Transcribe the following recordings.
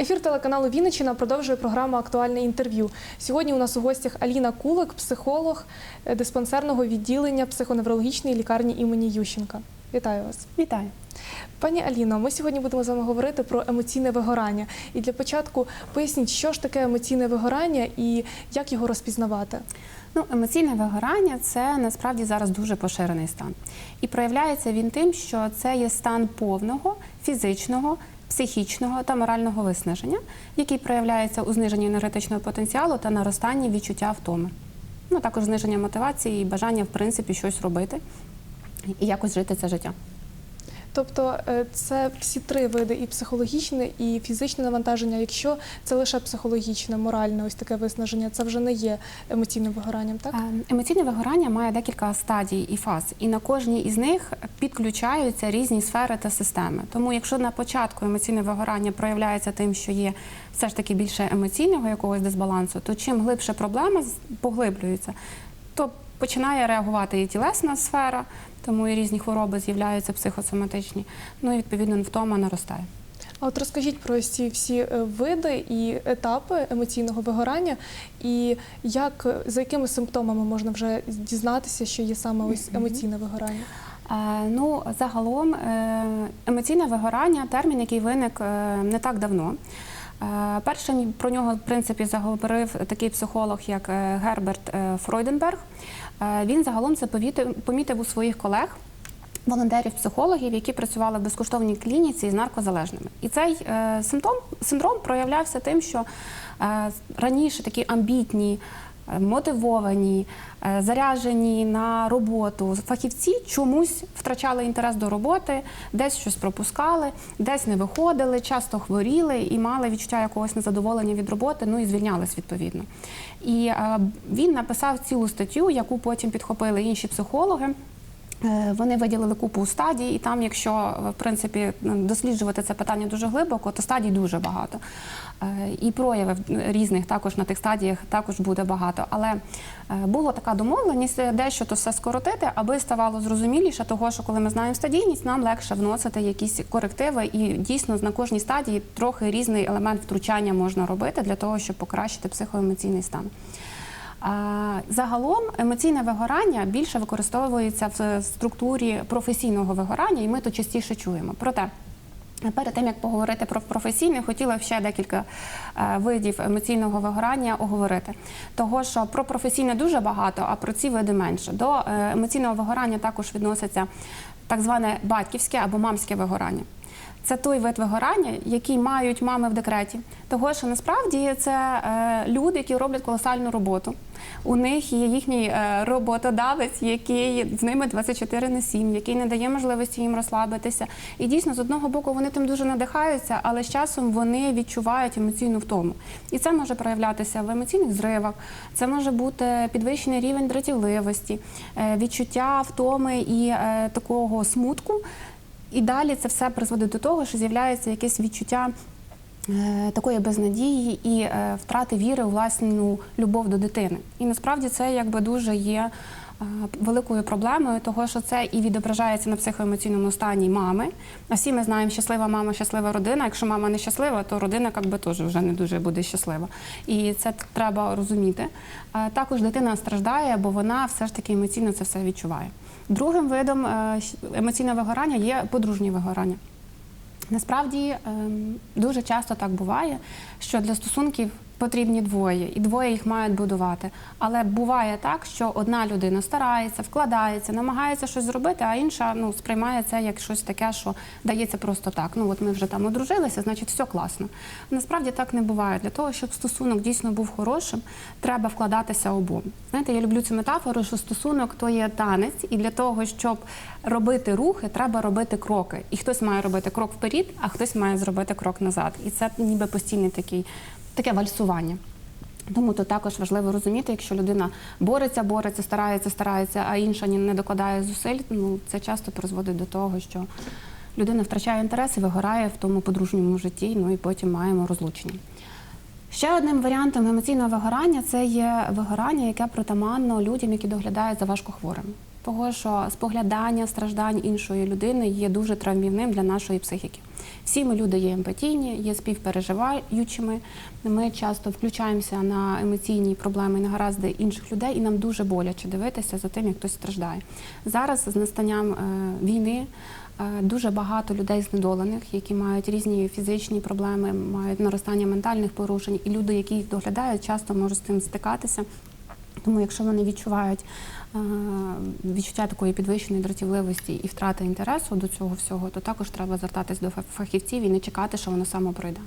Ефір телеканалу Вінниччина продовжує програму Актуальне інтерв'ю. Сьогодні у нас у гостях Аліна Кулик, психолог е, диспансерного відділення психоневрологічної лікарні імені Ющенка. Вітаю вас. Вітаю. Пані Аліно, ми сьогодні будемо з вами говорити про емоційне вигорання. І для початку поясніть, що ж таке емоційне вигорання і як його розпізнавати. Ну, емоційне вигорання це насправді зараз дуже поширений стан. І проявляється він тим, що це є стан повного фізичного, психічного та морального виснаження, який проявляється у зниженні енергетичного потенціалу та наростанні відчуття втоми. Ну, також зниження мотивації і бажання, в принципі, щось робити і якось жити це життя. Тобто е, це всі три види: і психологічне, і фізичне навантаження. Якщо це лише психологічне, моральне, ось таке виснаження, це вже не є емоційним вигоранням, так? Е, Емоційне вигорання має декілька стадій і фаз, і на кожній із них підключаються різні сфери та системи. Тому, якщо на початку емоційне вигорання проявляється тим, що є все ж таки більше емоційного якогось дисбалансу, то чим глибше проблема поглиблюється, то починає реагувати і тілесна сфера, тому і різні хвороби з'являються психосоматичні. Ну і відповідно втома наростає. А от розкажіть про ці всі е, види і етапи емоційного вигорання, і як за якими симптомами можна вже дізнатися, що є саме ось емоційне вигорання? Ну, загалом, е, емоційне вигорання термін, який виник е, не так давно. Е, Першим про нього, в принципі, заговорив такий психолог, як е, Герберт е, Фройденберг. Він загалом це помітив у своїх колег. Волонтерів-психологів, які працювали в безкоштовній клініці з наркозалежними, і цей симптом синдром проявлявся тим, що раніше такі амбітні, мотивовані, е, заряджені на роботу фахівці чомусь втрачали інтерес до роботи, десь щось пропускали, десь не виходили, часто хворіли і мали відчуття якогось незадоволення від роботи, ну і звільнялись відповідно. І е, він написав цілу статтю, яку потім підхопили інші психологи. Е, Вони виділили купу стадій, і там, якщо в принципі досліджувати це питання дуже глибоко, то стадій дуже багато. Е, І проявів різних також на тих стадіях також буде багато. Але е, була така домовленість е, дещо то все скоротити, аби ставало зрозуміліше, того що коли ми знаємо стадійність, нам легше вносити якісь корективи, і дійсно на кожній стадії трохи різний елемент втручання можна робити для того, щоб покращити психоемоційний стан. А, Загалом емоційне вигорання більше використовується в структурі професійного вигорання, і ми то частіше чуємо. Проте перед тим як поговорити про професійне, хотіла ще декілька е, видів емоційного вигорання оговорити. Того, що про професійне дуже багато, а про ці види менше. До е, емоційного вигорання також відноситься так зване батьківське або мамське вигорання. Це той вид вигорання, який мають мами в декреті. Того, що насправді це е, люди, які роблять колосальну роботу. У них є їхній е, роботодавець, який з ними 24 на 7, який не дає можливості їм розслабитися. І дійсно, з одного боку, вони тим дуже надихаються, але з часом вони відчувають емоційну втому. І це може проявлятися в емоційних зривах, це може бути підвищений рівень дратівливості, е, відчуття втоми і такого смутку. І далі це все призводить до того, що з'являється якесь відчуття е, такої безнадії і е, втрати віри у власну любов до дитини. І насправді це якби дуже є великою проблемою, того що це і відображається на психоемоційному стані мами. А всі ми знаємо, щаслива мама, щаслива родина. Якщо мама не щаслива, то родина якби теж вже не дуже буде щаслива. І це треба розуміти. Е, Також дитина страждає, бо вона все ж таки емоційно це все відчуває. Другим видом е, емоційного вигорання є подружнє вигорання. Насправді ем, дуже часто так буває, що для стосунків потрібні двоє, і двоє їх мають будувати. Але буває так, що одна людина старається, вкладається, намагається щось зробити, а інша ну, сприймає це як щось таке, що дається просто так. Ну от ми вже там одружилися, значить все класно. Насправді так не буває. Для того, щоб стосунок дійсно був хорошим, треба вкладатися обом. Знаєте, я люблю цю метафору, що стосунок то є танець, і для того, щоб робити рухи, треба робити кроки. І хтось має робити крок вперед, а хтось має зробити крок назад. І це ніби постійний такий таке вальсування. Тому то також важливо розуміти, якщо людина бореться, бореться, старається, старається, а інша не докладає зусиль, ну це часто призводить до того, що людина втрачає інтерес і вигорає в тому подружньому житті, ну і потім маємо розлучення. Ще одним варіантом емоційного вигорання це є вигорання, яке притаманно людям, які доглядають за важкохворими. Того, що споглядання страждань іншої людини є дуже травмівним для нашої психіки. Всі ми люди є емпатійні, є співпереживаючими. Ми часто включаємося на емоційні проблеми, негаразди інших людей, і нам дуже боляче дивитися за тим, як хтось страждає. Зараз з настанням е, війни. е, Дуже багато людей знедолених, які мають різні фізичні проблеми, мають наростання ментальних порушень, і люди, які їх доглядають, часто можуть з цим стикатися. Тому, якщо вони відчувають е, відчуття такої підвищеної дратівливості і втрати інтересу до цього всього, то також треба звертатись до фахівців і не чекати, що воно само пройде.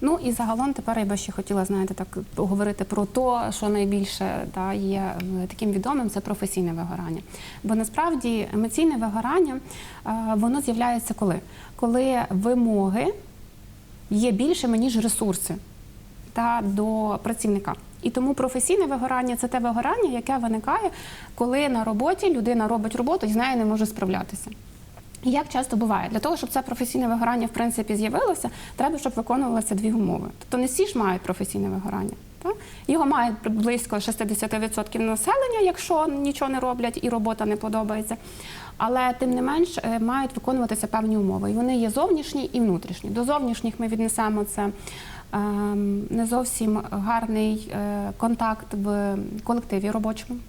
Ну і загалом тепер я би ще хотіла, знаєте, так поговорити про те, що найбільше та, є е, таким відомим, це професійне вигорання. Бо насправді емоційне вигорання е, воно з'являється коли? Коли вимоги є більшими, ніж ресурси та до працівника. І тому професійне вигорання це те вигорання, яке виникає, коли на роботі людина робить роботу і з нею не може справлятися. І Як часто буває, для того, щоб це професійне вигорання в принципі з'явилося, треба, щоб виконувалися дві умови. Тобто не всі ж мають професійне вигорання. Його має близько 60% населення, якщо нічого не роблять і робота не подобається. Але тим не менш е, мають виконуватися певні умови. І вони є зовнішні і внутрішні. До зовнішніх ми віднесемо це не зовсім гарний е, контакт в колективі робочому.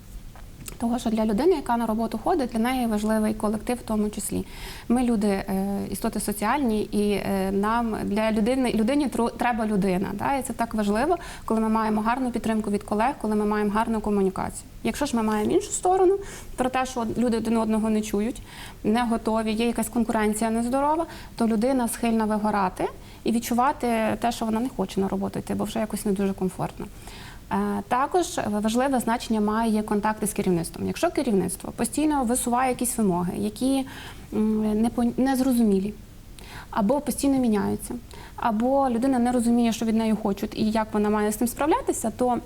Того, що для людини, яка на роботу ходить, для неї важливий колектив в тому числі. Ми люди е, істоти соціальні, і е, нам для людини людині треба людина. Да? І це так важливо, коли ми маємо гарну підтримку від колег, коли ми маємо гарну комунікацію. Якщо ж ми маємо іншу сторону, про те, що люди один одного не чують, не готові, є якась конкуренція нездорова, то людина схильна вигорати і відчувати те, що вона не хоче на роботу йти, бо вже якось не дуже комфортно. Е, Також важливе значення має контакти з керівництвом. Якщо керівництво постійно висуває якісь вимоги, які незрозумілі, або постійно міняються, або людина не розуміє, що від неї хочуть і як вона має з цим справлятися, то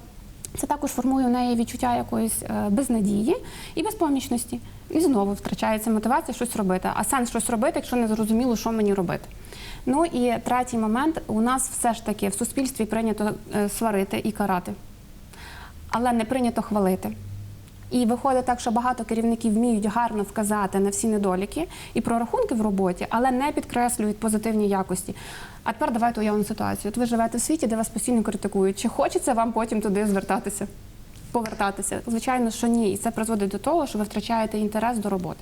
це також формує у неї відчуття якоїсь е, безнадії і безпомічності. І знову втрачається мотивація щось робити. А сенс щось робити, якщо не зрозуміло, що мені робити. Ну і третій момент: у нас все ж таки в суспільстві прийнято е, сварити і карати, але не прийнято хвалити. І виходить так, що багато керівників вміють гарно вказати на всі недоліки і прорахунки в роботі, але не підкреслюють позитивні якості. А тепер давайте уявимо ситуацію. От ви живете в світі, де вас постійно критикують. Чи хочеться вам потім туди звертатися, повертатися? Звичайно, що ні. І це призводить до того, що ви втрачаєте інтерес до роботи.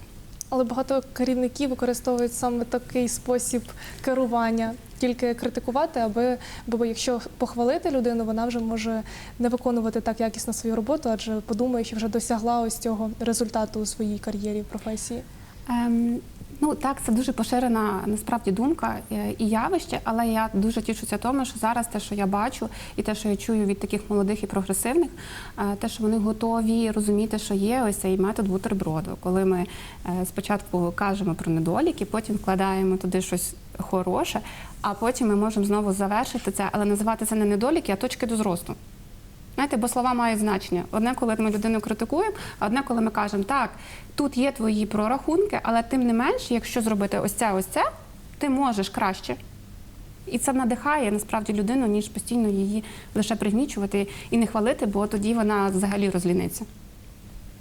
Але багато керівників використовують саме такий спосіб керування, тільки критикувати, аби бо якщо похвалити людину, вона вже може не виконувати так якісно свою роботу, адже подумає, що вже досягла ось цього результату у своїй кар'єрі професії. Ем, ну так, це дуже поширена насправді думка е, і явище, але я дуже тішуся тому, що зараз те, що я бачу, і те, що я чую від таких молодих і прогресивних, е, те, що вони готові розуміти, що є ось цей метод бутерброду, коли ми е, спочатку кажемо про недоліки, потім вкладаємо туди щось хороше, а потім ми можемо знову завершити це, але називати це не недоліки, а точки до зросту. Знаєте, бо слова мають значення. Одне, коли ми людину критикуємо, а одне, коли ми кажемо, так, тут є твої прорахунки, але тим не менш, якщо зробити ось це, ось це, ти можеш краще. І це надихає насправді людину, ніж постійно її лише пригнічувати і не хвалити, бо тоді вона взагалі розліниться.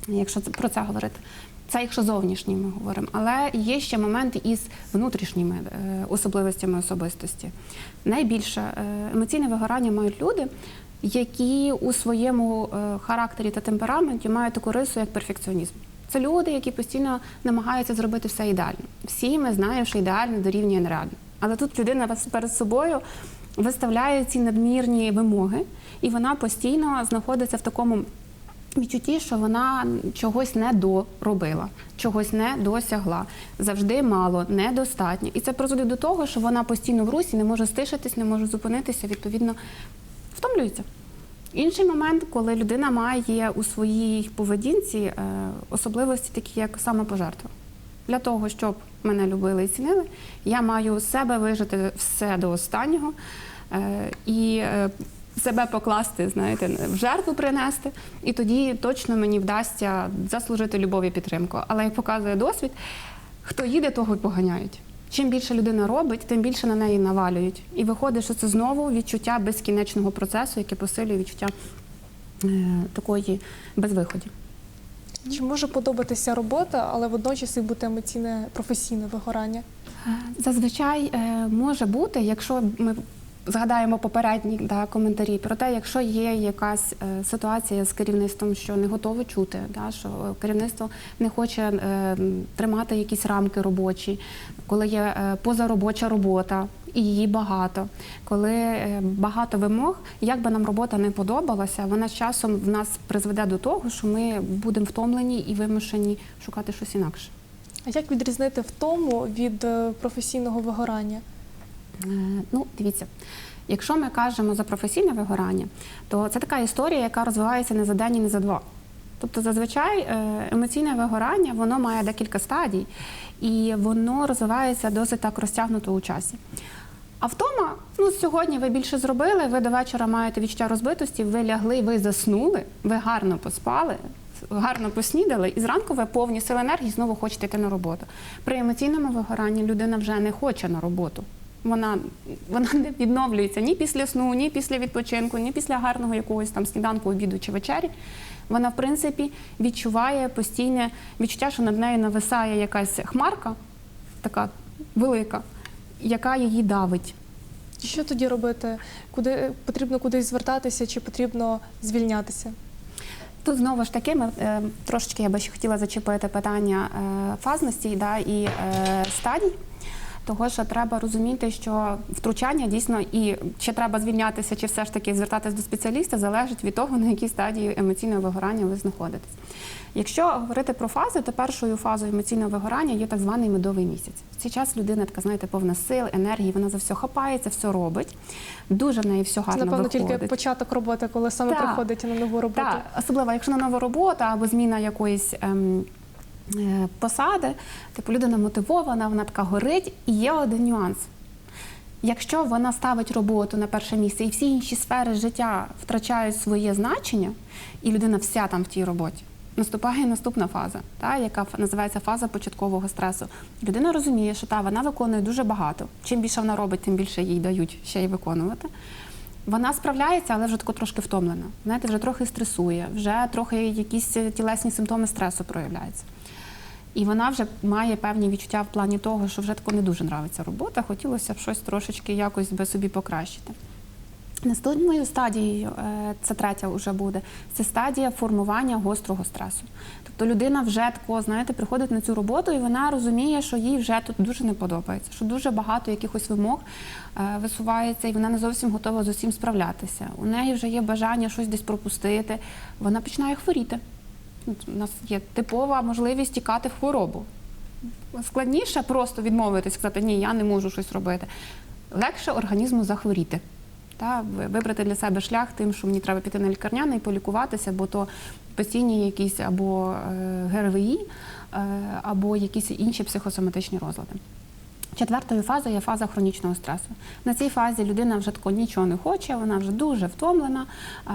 Якщо про це говорити. Це якщо зовнішні ми говоримо. Але є ще моменти із внутрішніми е, особливостями особистості. Найбільше е, емоційне вигорання мають люди, які у своєму е, характері та темпераменті мають таку рису, як перфекціонізм. Це люди, які постійно намагаються зробити все ідеально. Всі ми знаємо, що ідеально дорівнює нереально. Але тут людина перед собою виставляє ці надмірні вимоги, і вона постійно знаходиться в такому відчутті, що вона чогось не доробила, чогось не досягла, завжди мало, недостатньо. І це призводить до того, що вона постійно в русі не може стишитись, не може зупинитися, відповідно, втомлюється. Інший момент, коли людина має у своїй поведінці е, особливості, такі як самопожертва. Для того, щоб мене любили і цінили, я маю себе вижити все до останнього е, і е, себе покласти, знаєте, в жертву принести, і тоді точно мені вдасться заслужити любов і підтримку. Але як показує досвід, хто їде, того й поганяють. Чим більше людина робить, тим більше на неї навалюють. І виходить, що це знову відчуття безкінечного процесу, яке посилює відчуття е, такої безвиході. Чи може подобатися робота, але водночас і бути емоційне професійне вигорання? Зазвичай е, може бути, якщо ми згадаємо попередні да, коментарі про те, якщо є якась е, ситуація з керівництвом, що не готове чути, да, що керівництво не хоче е, тримати якісь рамки робочі, коли є е, позаробоча робота. І її багато, коли багато вимог, як би нам робота не подобалася, вона з часом в нас призведе до того, що ми будемо втомлені і вимушені шукати щось інакше. А як відрізнити втому від професійного вигорання? Е, Ну, дивіться, якщо ми кажемо за професійне вигорання, то це така історія, яка розвивається не за день і не за два. Тобто, зазвичай е, емоційне вигорання воно має декілька стадій, і воно розвивається досить так розтягнуто у часі. А втома, ну сьогодні ви більше зробили, ви до вечора маєте відчуття розбитості, ви лягли, ви заснули, ви гарно поспали, гарно поснідали, і зранку ви повні сили енергії знову хочете йти на роботу. При емоційному вигоранні людина вже не хоче на роботу. Вона, вона не відновлюється ні після сну, ні після відпочинку, ні після гарного якогось там сніданку, обіду чи вечері. Вона, в принципі, відчуває постійне відчуття, що над нею нависає якась хмарка, така велика, яка її давить. Що тоді робити? Куди потрібно кудись звертатися, чи потрібно звільнятися? Тут знову ж таки, ми е, трошечки я би ще хотіла зачепити питання е, фазності да, і е, стадій. Того, що треба розуміти, що втручання дійсно і чи треба звільнятися, чи все ж таки звертатись до спеціаліста, залежить від того, на якій стадії емоційного вигорання ви знаходитесь. Якщо говорити про фази, то першою фазою емоційного вигорання є так званий медовий місяць. В цей час людина така, знаєте, повна сил, енергії, вона за все хапається, все робить. Дуже в неї все Це, гарно напевно, виходить. тільки початок роботи, коли саме приходить на нову роботу. Так, особливо, якщо на нова робота або зміна якоїсь ем, посади, типу людина мотивована, вона така горить. І є один нюанс. Якщо вона ставить роботу на перше місце і всі інші сфери життя втрачають своє значення, і людина вся там в тій роботі, наступає наступна фаза, та, яка називається фаза початкового стресу. Людина розуміє, що та, вона виконує дуже багато. Чим більше вона робить, тим більше їй дають ще й виконувати. Вона справляється, але вже тако трошки втомлена. Знаєте, вже трохи стресує, вже трохи якісь тілесні симптоми стресу проявляються. І вона вже має певні відчуття в плані того, що вже тако не дуже нравиться робота, хотілося б щось трошечки якось би собі покращити. Наступною стадією, е, це третя вже буде, це стадія формування гострого стресу. Тобто людина вже тако, знаєте, приходить на цю роботу і вона розуміє, що їй вже тут дуже не подобається, що дуже багато якихось вимог е, висувається, і вона не зовсім готова з усім справлятися. У неї вже є бажання щось десь пропустити. Вона починає хворіти. У нас є типова можливість тікати в хворобу. Складніше просто відмовитись, сказати, ні, я не можу щось робити. Легше організму захворіти. Та, вибрати для себе шлях тим, що мені треба піти на лікарняне і полікуватися, бо то постійні якісь або е, ГРВІ, е, або якісь інші психосоматичні розлади. Четвертою фазою є фаза хронічного стресу. На цій фазі людина вже тако нічого не хоче, вона вже дуже втомлена. е,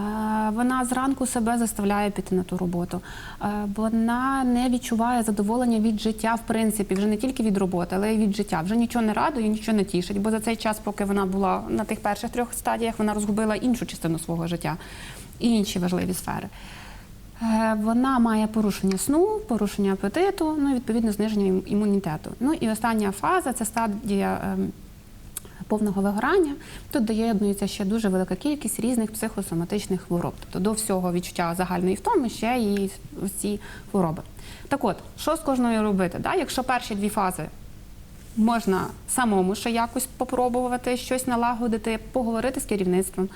Вона зранку себе заставляє піти на ту роботу. е, Вона не відчуває задоволення від життя, в принципі, вже не тільки від роботи, але й від життя. Вже нічого не радує, нічого не тішить. Бо за цей час, поки вона була на тих перших трьох стадіях, вона розгубила іншу частину свого життя і інші важливі сфери. Е, Вона має порушення сну, порушення апетиту, ну і відповідно зниження імунітету. Ну і остання фаза це стадія ем, повного вигорання. Тут доєднується ще дуже велика кількість різних психосоматичних хвороб. Тобто до всього відчуття загальної втоми ще і ці хвороби. Так от, що з кожною робити? Да? Якщо перші дві фази можна самому ще якось попробувати щось налагодити, поговорити з керівництвом,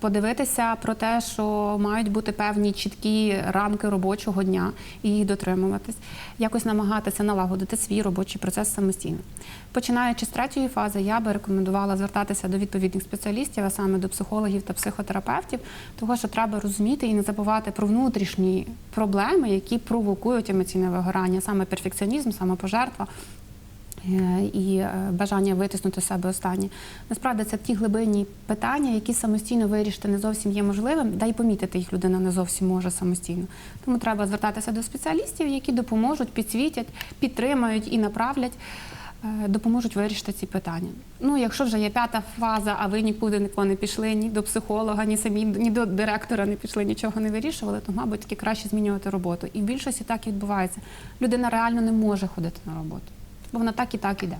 подивитися про те, що мають бути певні чіткі рамки робочого дня і їх дотримуватись, якось намагатися налагодити свій робочий процес самостійно. Починаючи з третьої фази, я би рекомендувала звертатися до відповідних спеціалістів, а саме до психологів та психотерапевтів, того що треба розуміти і не забувати про внутрішні проблеми, які провокують емоційне вигорання, саме перфекціонізм, самопожертва. Е, і е, бажання витиснути себе останнє. Насправді це ті глибинні питання, які самостійно вирішити не зовсім є можливим, да й помітити їх людина не зовсім може самостійно. Тому треба звертатися до спеціалістів, які допоможуть, підсвітять, підтримають і направлять. е, допоможуть вирішити ці питання. Ну, якщо вже є п'ята фаза, а ви нікуди ніколи не пішли, ні до психолога, ні самі, ні до директора не пішли, нічого не вирішували, то, мабуть, таки краще змінювати роботу. І в більшості так і відбувається. Людина реально не може ходити на роботу, бо вона так і так іде.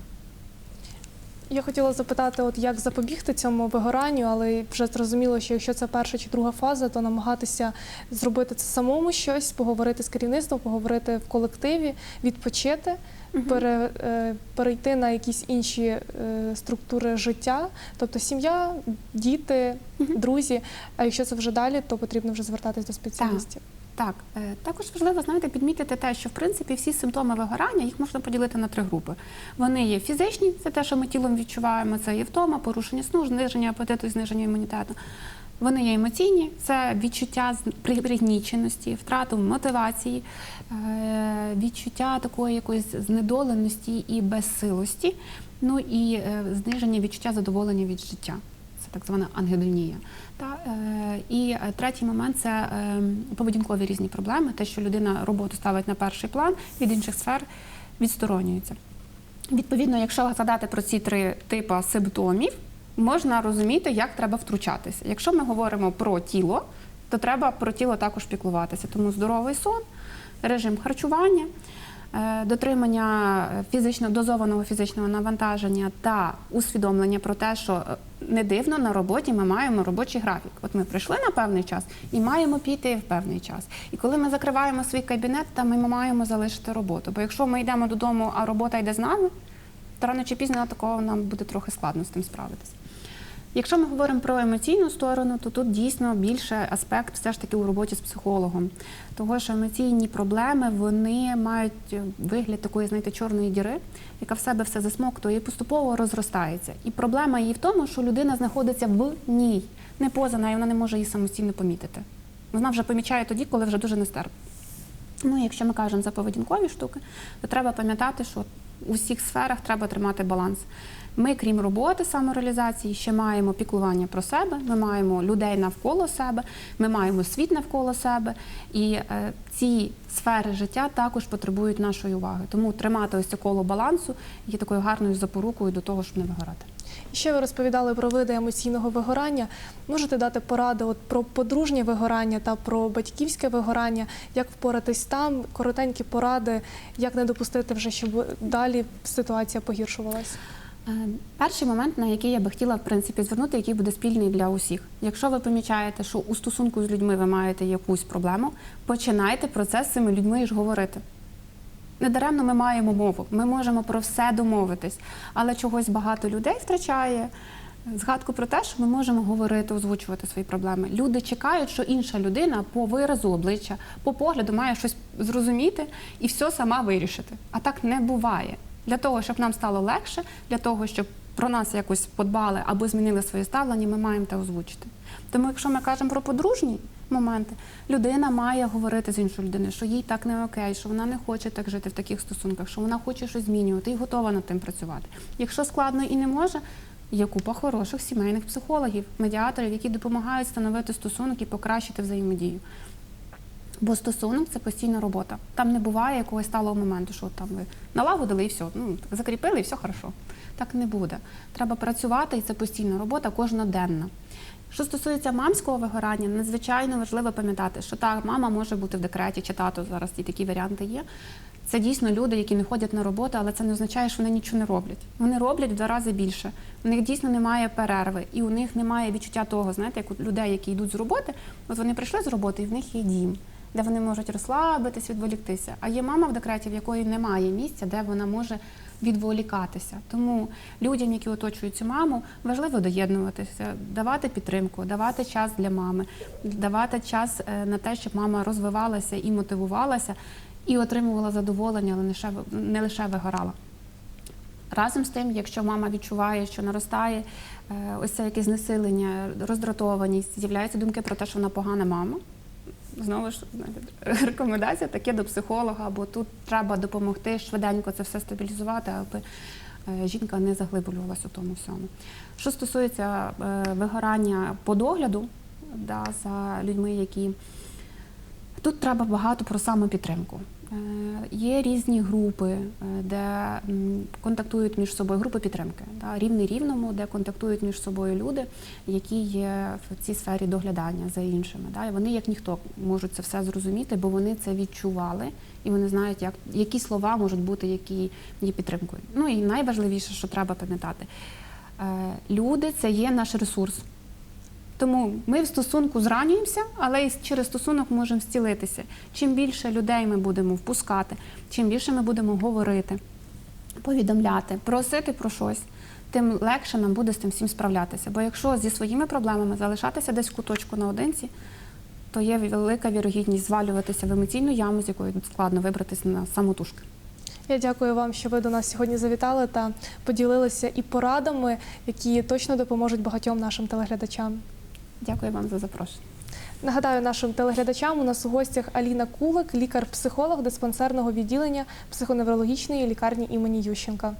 Я хотіла запитати, от як запобігти цьому вигоранню, але вже зрозуміло, що якщо це перша чи друга фаза, то намагатися зробити це самому щось, поговорити з керівництвом, поговорити в колективі, відпочити, пере, е, перейти на якісь інші е, структури життя, тобто сім'я, діти, друзі. А якщо це вже далі, то потрібно вже звертатись до спеціалістів. Так, е, також важливо знаєте, підмітити те, що в принципі всі симптоми вигорання їх можна поділити на три групи. Вони є фізичні, це те, що ми тілом відчуваємо, це є втома, порушення сну, зниження апетиту, зниження імунітету. Вони є емоційні, це відчуття пригніченості, втрату мотивації, е, відчуття такої якоїсь знедоленості і безсилості, ну і е, зниження відчуття задоволення від життя. Так звана ангедонія. Та, е, і е, третій момент це е, поведінкові різні проблеми, те, що людина роботу ставить на перший план, від інших сфер відсторонюється. Відповідно, якщо згадати про ці три типи симптомів, можна розуміти, як треба втручатися. Якщо ми говоримо про тіло, то треба про тіло також піклуватися. Тому здоровий сон, режим харчування, дотримання фізично дозованого фізичного навантаження та усвідомлення про те, що не дивно на роботі ми маємо робочий графік. От ми прийшли на певний час і маємо піти в певний час. І коли ми закриваємо свій кабінет, то ми маємо залишити роботу. Бо якщо ми йдемо додому, а робота йде з нами, то рано чи пізно такого нам буде трохи складно з тим справитися. Якщо ми говоримо про емоційну сторону, то тут дійсно більше аспект все ж таки у роботі з психологом. Того, що емоційні проблеми вони мають вигляд такої, знаєте, чорної діри, яка в себе все засмоктує і поступово розростається. І проблема її в тому, що людина знаходиться в ній, не поза нею, вона не може її самостійно помітити. Вона вже помічає тоді, коли вже дуже нестерпно. Ну, якщо ми кажемо за поведінкові штуки, то треба пам'ятати, що у всіх сферах треба тримати баланс. Ми, крім роботи, самореалізації, ще маємо піклування про себе, ми маємо людей навколо себе, ми маємо світ навколо себе. І е, ці сфери життя також потребують нашої уваги. Тому тримати ось це коло балансу є такою гарною запорукою до того, щоб не вигорати. Ще ви розповідали про види емоційного вигорання. Можете дати поради от про подружнє вигорання та про батьківське вигорання, як впоратись там, коротенькі поради, як не допустити вже, щоб далі ситуація погіршувалась. Е, Перший момент, на який я би хотіла в принципі звернути, який буде спільний для усіх. Якщо ви помічаєте, що у стосунку з людьми ви маєте якусь проблему, починайте про це з цими людьми ж говорити. Недаремно ми маємо мову, ми можемо про все домовитись, але чогось багато людей втрачає згадку про те, що ми можемо говорити, озвучувати свої проблеми. Люди чекають, що інша людина по виразу обличчя, по погляду має щось зрозуміти і все сама вирішити. А так не буває. Для того, щоб нам стало легше, для того, щоб про нас якось подбали або змінили своє ставлення, ми маємо те озвучити. Тому, якщо ми кажемо про подружні моменти, людина має говорити з іншою людиною, що їй так не окей, що вона не хоче так жити в таких стосунках, що вона хоче щось змінювати і готова над тим працювати. Якщо складно і не може, є купа хороших сімейних психологів, медіаторів, які допомагають встановити стосунок і покращити взаємодію. Бо стосунок це постійна робота. Там не буває якогось сталого моменту, що там ви налагодили і все, ну закріпили, і все хорошо. Так не буде. Треба працювати, і це постійна робота, кожноденна. Що стосується мамського вигорання, надзвичайно важливо пам'ятати, що так, мама може бути в декреті, чи тато зараз і такі варіанти є. Це дійсно люди, які не ходять на роботу, але це не означає, що вони нічого не роблять. Вони роблять в два рази більше. У них дійсно немає перерви, і у них немає відчуття того, знаєте, як у людей, які йдуть з роботи, от вони прийшли з роботи, і в них є дім, де вони можуть розслабитись, відволіктися. А є мама в декреті, в якої немає місця, де вона може відволікатися. Тому людям, які оточують цю маму, важливо доєднуватися, давати підтримку, давати час для мами, давати час е, на те, щоб мама розвивалася і мотивувалася, і отримувала задоволення, але не лише, не лише вигорала. Разом з тим, якщо мама відчуває, що наростає е, ось це якесь знесилення, роздратованість, з'являються думки про те, що вона погана мама. Знову ж рекомендація таке до психолога, бо тут треба допомогти швиденько це все стабілізувати, аби е, жінка не заглиблювалася у тому всьому. Що стосується е, вигорання по догляду да, за людьми, які Тут треба багато про самопідтримку. Е, Є різні групи, е, де контактують між собою групи підтримки, да, рівний рівному, де контактують між собою люди, які є в цій сфері доглядання за іншими. Да, і вони, як ніхто, можуть це все зрозуміти, бо вони це відчували і вони знають, як, які слова можуть бути, які є підтримкою. Ну і найважливіше, що треба пам'ятати, е, люди це є наш ресурс. Тому ми в стосунку зранюємося, але і через стосунок можемо зцілитися. Чим більше людей ми будемо впускати, чим більше ми будемо говорити, повідомляти, просити про щось, тим легше нам буде з тим всім справлятися. Бо якщо зі своїми проблемами залишатися десь в куточку наодинці, то є велика вірогідність звалюватися в емоційну яму, з якої складно вибратися на самотужки. Я дякую вам, що ви до нас сьогодні завітали та поділилися і порадами, які точно допоможуть багатьом нашим телеглядачам. Дякую вам за запрошення. Нагадаю нашим телеглядачам, у нас у гостях Аліна Кулик, лікар-психолог диспансерного відділення психоневрологічної лікарні імені Ющенка.